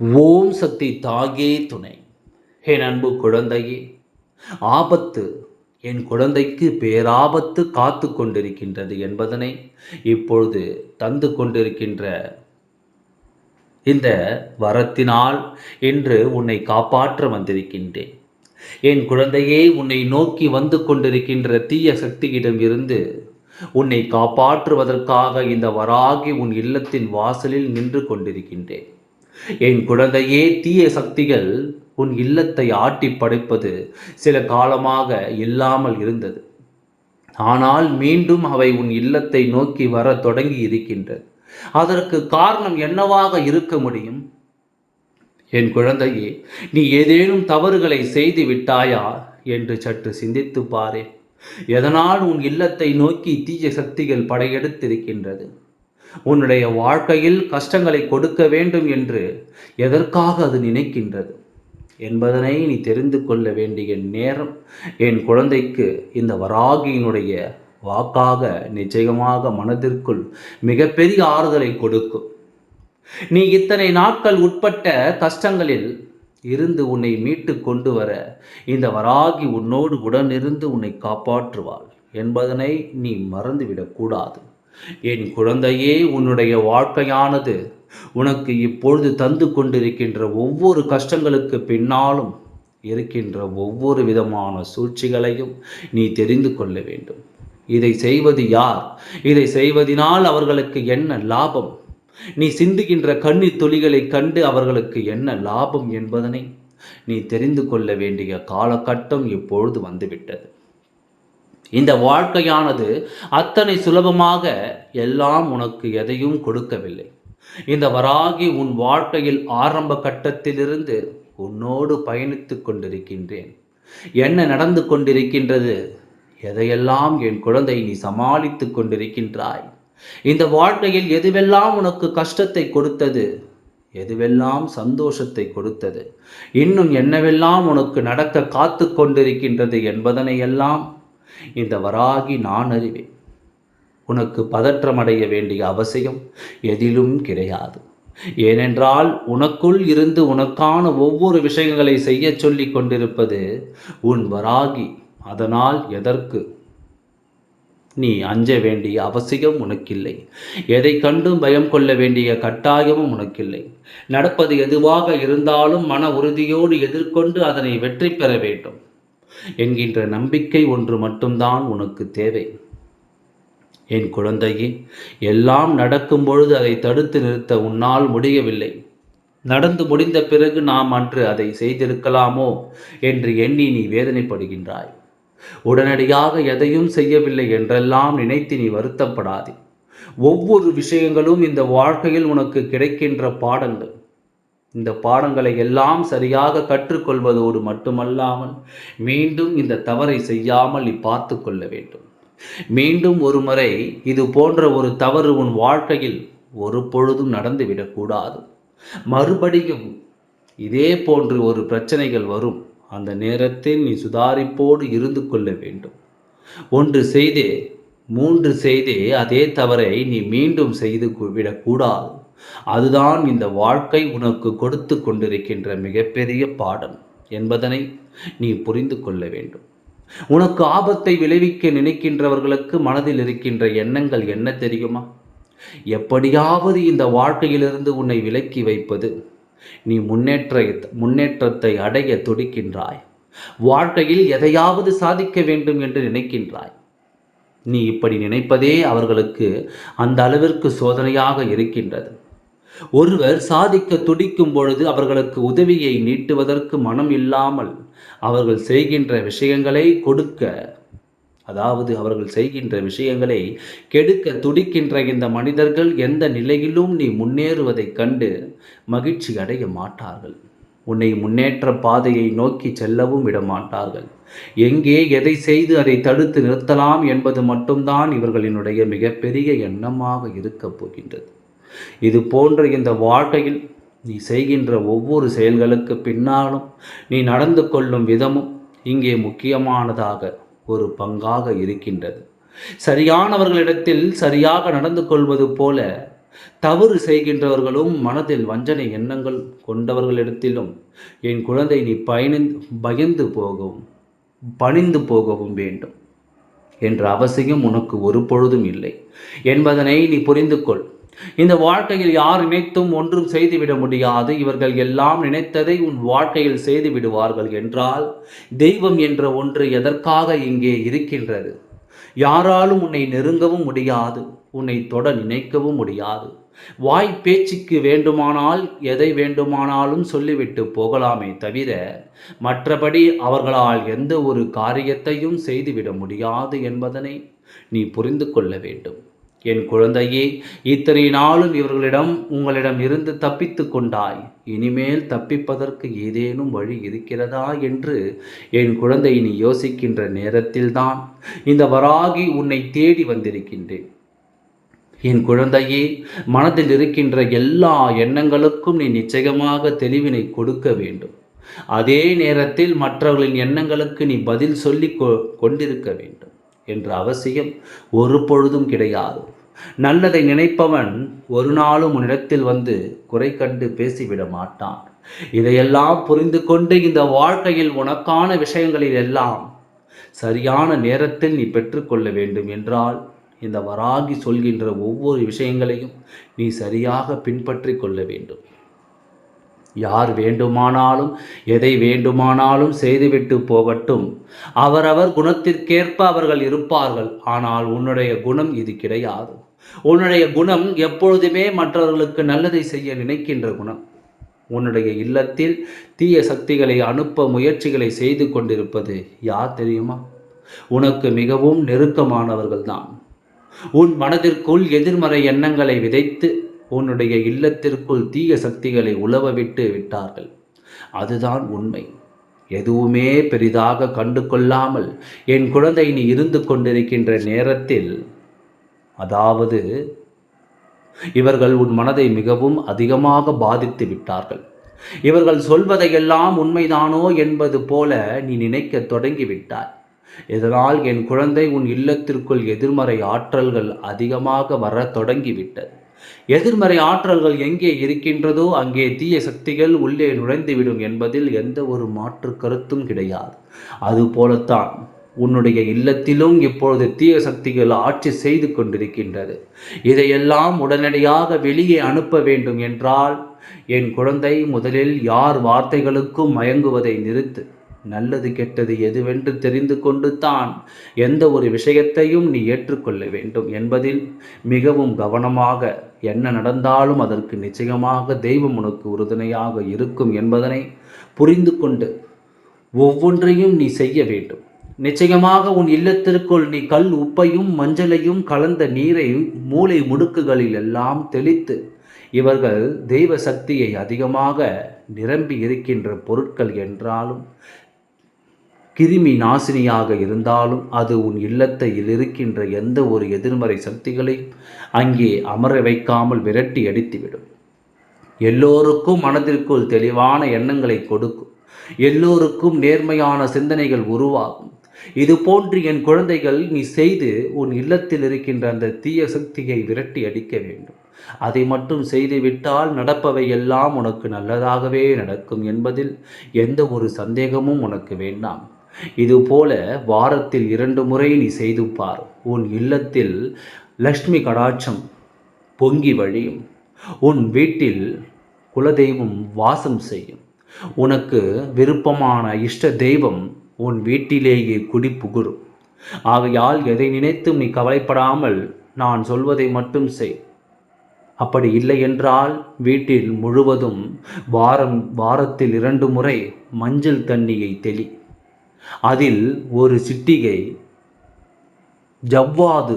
ஓம் சக்தி தாயே துணை. என் அன்பு குழந்தையே ஆபத்து என் குழந்தைக்கு பேராபத்து காத்து கொண்டிருக்கின்றது என்பதனை இப்பொழுது தந்து கொண்டிருக்கின்ற இந்த வரத்தினால் இன்று உன்னை காப்பாற்ற வந்திருக்கின்றேன். என் குழந்தையே உன்னை நோக்கி வந்து கொண்டிருக்கின்ற தீய சக்தியிடம் இருந்து உன்னை காப்பாற்றுவதற்காக இந்த வராகி உன் இல்லத்தின் வாசலில் நின்று கொண்டிருக்கின்றேன். என் குழந்தையே தீய சக்திகள் உன் இல்லத்தை ஆட்டி படைப்பது சில காலமாக இல்லாமல் இருந்தது. ஆனால் மீண்டும் அவை உன் இல்லத்தை நோக்கி வர தொடங்கி இருக்கின்றது அதற்கு காரணம் என்னவாக இருக்க முடியும்? என் குழந்தையே நீ ஏதேனும் தவறுகளை செய்து விட்டாயா என்று சற்று சிந்தித்து பாரேன். எதனால் உன் இல்லத்தை நோக்கி தீய சக்திகள் படையெடுத்திருக்கின்றது? உன்னுடைய வாழ்க்கையில் கஷ்டங்களை கொடுக்க வேண்டும் என்று எதற்காக அது நினைக்கின்றது? என்பதனை நீ தெரிந்து கொள்ள வேண்டிய நேரம் என் குழந்தைக்கு இந்த வராகியினுடைய வாக்காக நிச்சயமாக மனதிற்குள் மிகப்பெரிய ஆறுதலை கொடுக்கும். நீ இத்தனை நாட்கள் உட்பட்ட கஷ்டங்களில் இருந்து உன்னை மீட்டு கொண்டு வர இந்த வராகி உன்னோடு உடனிருந்து உன்னை காப்பாற்றுவாள் என்பதனை நீ மறந்துவிடக்கூடாது என் குழந்தையே உன்னுடைய வாழ்க்கையானது உனக்கு இப்பொழுது தந்து கொண்டிருக்கின்ற ஒவ்வொரு கஷ்டங்களுக்கு பின்னாலும் இருக்கின்ற ஒவ்வொரு விதமான சூழ்ச்சிகளையும் நீ தெரிந்து கொள்ள வேண்டும். இதை செய்வது யார்? இதை செய்வதனால் அவர்களுக்கு என்ன லாபம்? நீ சிந்துகின்ற கண்ணீர் துளிகளை கண்டு அவர்களுக்கு என்ன லாபம் என்பதனை நீ தெரிந்து கொள்ள வேண்டிய காலகட்டம் இப்பொழுது வந்துவிட்டது. இந்த வாழ்க்கையானது அத்தனை சுலபமாக எல்லாம் உனக்கு எதையும் கொடுக்கவில்லை. இந்த வராகி உன் வாழ்க்கையில் ஆரம்ப கட்டத்திலிருந்து உன்னோடு பயணித்துக் கொண்டிருக்கின்றேன். என்ன நடந்து கொண்டிருக்கின்றது? எதையெல்லாம் என் குழந்தை நீ சமாளித்துக் கொண்டிருக்கின்றாய்? இந்த வாழ்க்கையில் எதுவெல்லாம் உனக்கு கஷ்டத்தை கொடுத்தது? எதுவெல்லாம் சந்தோஷத்தை கொடுத்தது? இன்னும் என்னவெல்லாம் உனக்கு நடக்க காத்து கொண்டிருக்கின்றது என்பதனை எல்லாம் இந்த வராகி நான் அறிவேன். உனக்கு பதற்றமடைய வேண்டிய அவசியம் எதிலும் கிடையாது. ஏனென்றால் உனக்குள் இருந்து உனக்கான ஒவ்வொரு விஷயங்களை செய்ய சொல்லி கொண்டிருப்பது உன் வராகி. அதனால் எதற்கு? நீ அஞ்ச வேண்டிய அவசியம் உனக்கில்லை. எதை கண்டும் பயம் கொள்ள வேண்டிய கட்டாயமும் உனக்கில்லை. நடப்பது எதுவாக இருந்தாலும் மன உறுதியோடு எதிர்கொண்டு அதனை வெற்றி பெற வேண்டும். என்கின்ற நம்பிக்கை ஒன்று மட்டும்தான் உனக்கு தேவை. என் குழந்தையே எல்லாம் நடக்கும் பொழுது அதை தடுத்து நிறுத்த உன்னால் முடியவில்லை. நடந்து முடிந்த பிறகு நாம் அன்று அதை செய்திருக்கலாமோ என்று எண்ணி நீ வேதனைப்படுகின்றாய். உடனடியாக எதையும் செய்யவில்லை என்றெல்லாம் நினைத்து நீ வருத்தப்படாதே. ஒவ்வொரு விஷயங்களும் இந்த வாழ்க்கையில் உனக்கு கிடைக்கின்ற பாடங்கள். இந்த பாடங்களை எல்லாம் சரியாக கற்றுக்கொள்வதோடு மட்டுமல்லாமல் மீண்டும் இந்த தவறை செய்யாமல் நீ பார்த்து கொள்ள வேண்டும். மீண்டும் ஒரு முறை இது போன்ற ஒரு தவறு உன் வாழ்க்கையில் ஒரு பொழுதும் நடந்துவிடக்கூடாது மறுபடியும் இதே போன்று ஒரு பிரச்சனைகள் வரும். அந்த நேரத்தில் நீ சுதாரிப்போடு இருந்து கொள்ள வேண்டும். ஒன்று செய்தே மூன்று செய்தே அதே தவறை நீ மீண்டும் செய்து விடக்கூடாது அதுதான் இந்த வாழ்க்கை உனக்கு கொடுத்து கொண்டிருக்கின்ற மிகப்பெரிய பாடம் என்பதனை நீ புரிந்து கொள்ள வேண்டும். உனக்கு ஆபத்தை விளைவிக்க நினைக்கின்றவர்களுக்கு மனதில் இருக்கின்ற எண்ணங்கள் என்ன தெரியுமா? எப்படியாவது இந்த வாழ்க்கையிலிருந்து உன்னை விலக்கி வைப்பது. நீ முன்னேற்ற முன்னேற்றத்தை அடைய துடிக்கின்றாய். வாழ்க்கையில் எதையாவது சாதிக்க வேண்டும் என்று நினைக்கின்றாய். நீ இப்படி நினைப்பதே அவர்களுக்கு அந்த அளவிற்கு சோதனையாக இருக்கின்றது. ஒருவர் சாதிக்க துடிக்கும் பொழுது அவர்களுக்கு உதவியை நீட்டுவதற்கு மனம் இல்லாமல் அவர்கள் செய்கின்ற விஷயங்களை கொடுக்க அதாவது அவர்கள் செய்கின்ற விஷயங்களை கெடுக்க துடிக்கின்ற இந்த மனிதர்கள் எந்த நிலையிலும் நீ முன்னேறுவதைக் கண்டு மகிழ்ச்சி அடைய மாட்டார்கள். உன்னை முன்னேற்ற பாதையை நோக்கி செல்லவும் விடமாட்டார்கள். எங்கே எதை செய்து அதை தடுத்து நிறுத்தலாம் என்பது மட்டும்தான் இவர்களினுடைய மிகப்பெரிய எண்ணமாக இருக்கப் போகின்றது. இது போன்ற இந்த வாழ்க்கையில் நீ செய்கின்ற ஒவ்வொரு செயல்களுக்கு பின்னாலும் நீ நடந்து கொள்ளும் விதமும் இங்கே முக்கியமானதாக ஒரு பங்காக இருக்கின்றது. சரியானவர்களிடத்தில் சரியாக நடந்து கொள்வது போல தவறு செய்கின்றவர்களும் மனதில் வஞ்சனை எண்ணங்கள் கொண்டவர்களிடத்திலும் என் குழந்தை நீ பயணிந்து பயந்து போகவும் பணிந்து போகவும் வேண்டும் என்ற அவசியம் உனக்கு ஒரு பொழுதும் இல்லை. என்பதனை நீ புரிந்து கொள். இந்த வாழ்க்கையில் யார் நினைத்தும் ஒன்றும் செய்துவிட முடியாது. இவர்கள் எல்லாம் நினைத்ததை உன் வாழ்க்கையில் செய்து விடுவார்கள் என்றால் தெய்வம் என்ற ஒன்று எதற்காக இங்கே இருக்கின்றது? யாராலும் உன்னை நெருங்கவும் முடியாது உன்னை தொட நினைக்கவும் முடியாது. வாய் பேச்சுக்கு வேண்டுமானால் எதை வேண்டுமானாலும் சொல்லிவிட்டு போகலாமே தவிர மற்றபடி அவர்களால் எந்த ஒரு காரியத்தையும் செய்துவிட முடியாது என்பதனை நீ புரிந்து கொள்ள வேண்டும். என் குழந்தையே இத்தனை நாளும் இவர்களிடம் உங்களிடம் இருந்து தப்பித்து கொண்டாய். இனிமேல் தப்பிப்பதற்கு ஏதேனும் வழி இருக்கிறதா என்று என் குழந்தை நீ யோசிக்கின்ற நேரத்தில்தான் இந்த வராகி உன்னை தேடி வந்திருக்கின்றேன். என் குழந்தையே மனதில் இருக்கின்ற எல்லா எண்ணங்களுக்கும் நீ நிச்சயமாக தெளிவினை கொடுக்க வேண்டும். அதே நேரத்தில் மற்றவர்களின் எண்ணங்களுக்கு நீ பதில் சொல்லி கொண்டிருக்க வேண்டும் என்ற அவசியம் ஒரு பொழுதும் கிடையாது. நல்லதை நினைப்பவன் ஒரு நாளும் உன்னிடத்தில் வந்து குறை கண்டு பேசிவிட மாட்டான். இதையெல்லாம் புரிந்து கொண்டு இந்த வாழ்க்கையில் உனக்கான விஷயங்களில் எல்லாம் சரியான நேரத்தில் நீ பெற்றுக்கொள்ள வேண்டும் என்றால் இந்த வராகி சொல்கின்ற ஒவ்வொரு விஷயங்களையும் நீ சரியாக பின்பற்றி கொள்ள வேண்டும். யார் வேண்டுமானாலும் எதை வேண்டுமானாலும் செய்துவிட்டு போகட்டும். அவரவர் குணத்திற்கேற்ப அவர்கள் இருப்பார்கள். ஆனால் உன்னுடைய குணம் இது கிடையாது. உன்னுடைய குணம் எப்பொழுதுமே மற்றவர்களுக்கு நல்லதை செய்ய நினைக்கின்ற குணம். உன்னுடைய இல்லத்தில் தீய சக்திகளை அனுப்ப முயற்சிகளை செய்து கொண்டிருப்பது யார் தெரியுமா? உனக்கு மிகவும் நெருக்கமானவர்கள்தான். உன் மனதிற்குள் எதிர்மறை எண்ணங்களை விதைத்து உன்னுடைய இல்லத்திற்குள் தீய சக்திகளை உழவ விட்டு விட்டார்கள். அதுதான் உண்மை. எதுவுமே பெரிதாக கண்டு கொள்ளாமல் என் குழந்தை நீ இருந்து கொண்டிருக்கின்ற நேரத்தில் அதாவது இவர்கள் உன் மனதை மிகவும் அதிகமாக பாதித்து விட்டார்கள். இவர்கள் சொல்வதையெல்லாம் உண்மைதானோ என்பது போல நீ நினைக்க தொடங்கிவிட்டாய். இதனால் என் குழந்தை உன் இல்லத்திற்குள் எதிர்மறை ஆற்றல்கள் அதிகமாக வர தொடங்கிவிட்டது. எதிர்மறை ஆற்றல்கள் எங்கே இருக்கின்றதோ அங்கே தீய சக்திகள் உள்ளே நுழைந்துவிடும் என்பதில் எந்த ஒரு மாற்று கருத்தும் கிடையாது. அதுபோலத்தான் உன்னுடைய இல்லத்திலும் இப்பொழுது தீய சக்திகள் ஆட்சி செய்து கொண்டிருக்கின்றது. இதையெல்லாம் உடனடியாக வெளியே அனுப்ப வேண்டும் என்றால் என் குழந்தை முதலில் யார் வார்த்தைகளுக்கும் மயங்குவதை நிறுத்து. நல்லது கெட்டது எதுவென்று தெரிந்து கொண்டு தான் எந்த ஒரு விஷயத்தையும் நீ ஏற்றுக்கொள்ள வேண்டும் என்பதில் மிகவும் கவனமாக என்ன நடந்தாலும் அதற்கு நிச்சயமாக தெய்வம் உனக்கு உறுதுணையாக இருக்கும் என்பதனை புரிந்து கொண்டு ஒவ்வொன்றையும் நீ செய்ய வேண்டும். நிச்சயமாக உன் இல்லத்திற்குள் நீ கல் உப்பையும் மஞ்சளையும் கலந்த நீரை மூளை முடுக்குகளில் எல்லாம் தெளித்து இவர்கள் தெய்வ சக்தியை அதிகமாக நிரம்பி இருக்கின்ற பொருட்கள் என்றாலும் கிருமி நாசினியாக இருந்தாலும் அது உன் இல்லத்தையில் இருக்கின்ற எந்த ஒரு எதிர்மறை சக்திகளை அங்கே அமர வைக்காமல் விரட்டி அடித்துவிடும். எல்லோருக்கும் மனதிற்குள் தெளிவான எண்ணங்களை கொடுக்கும். எல்லோருக்கும் நேர்மையான சிந்தனைகள் உருவாகும். இது போன்று என் குழந்தைகள் நீ செய்து உன் இல்லத்தில் இருக்கின்ற அந்த தீய சக்தியை விரட்டி அடிக்க வேண்டும். அதை மட்டும் செய்துவிட்டால் நடப்பவை எல்லாம் உனக்கு நல்லதாகவே நடக்கும் என்பதில் எந்த ஒரு சந்தேகமும் உனக்கு வேண்டாம். இதுபோல வாரத்தில் இரண்டு முறை நீ செய்து பார். உன் இல்லத்தில் லக்ஷ்மி கடாட்சம் பொங்கி வழியும். உன் வீட்டில் குலதெய்வம் வாசம் செய்யும். உனக்கு விருப்பமான இஷ்ட தெய்வம் உன் வீட்டிலேயே குடி புகுரும் ஆகையால் எதை நினைத்தும் நீ கவலைப்படாமல் நான் சொல்வதை மட்டும் செய். அப்படி இல்லை என்றால் வீட்டில் முழுவதும் வாரம் வாரத்தில் இரண்டு முறை மஞ்சள் தண்ணியை தெளி. அதில் ஒரு சிட்டிகை ஜவ்வாது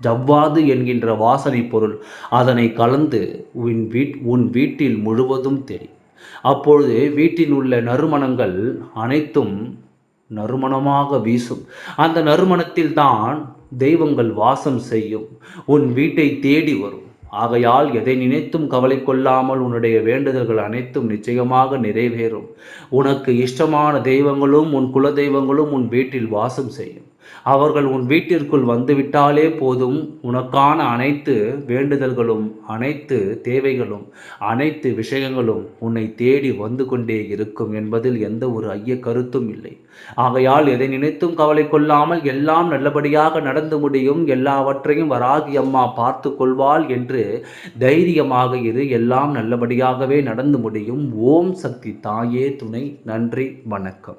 ஜவ்வாது என்கின்ற வாசனை பொருள் அதனை கலந்து உன் வீட் உன் வீட்டில் முழுவதும் தெளி. அப்பொழுது வீட்டில் உள்ள நறுமணங்கள் அனைத்தும் நறுமணமாக வீசும். அந்த நறுமணத்தில் தான் தெய்வங்கள் வாசம் செய்யும். உன் வீட்டை தேடி வரும். ஆகையால் எதை நினைத்தும் கவலை கொள்ளாமல் உன்னுடைய வேண்டுதல்கள் அனைத்தும் நிச்சயமாக நிறைவேறும். உனக்கு இஷ்டமான தெய்வங்களும் உன் குல தெய்வங்களும் உன் வீட்டில் வாசம் செய்யும். அவர்கள் உன் வீட்டிற்குள் வந்துவிட்டாலே போதும். உனக்கான அனைத்து வேண்டுதல்களும் அனைத்து தேவைகளும் அனைத்து விஷயங்களும் உன்னை தேடி வந்து கொண்டே இருக்கும் என்பதில் எந்த ஒரு ஐய கருத்தும் இல்லை. ஆகையால் எதை நினைத்தும் கவலை கொள்ளாமல் எல்லாம் நல்லபடியாக நடந்து முடியும். எல்லாவற்றையும் வராகி அம்மா பார்த்து கொள்வாள் என்று தைரியமாக இரு. எல்லாம் நல்லபடியாகவே நடந்து முடியும். ஓம் சக்தி தாயே துணை. நன்றி வணக்கம்.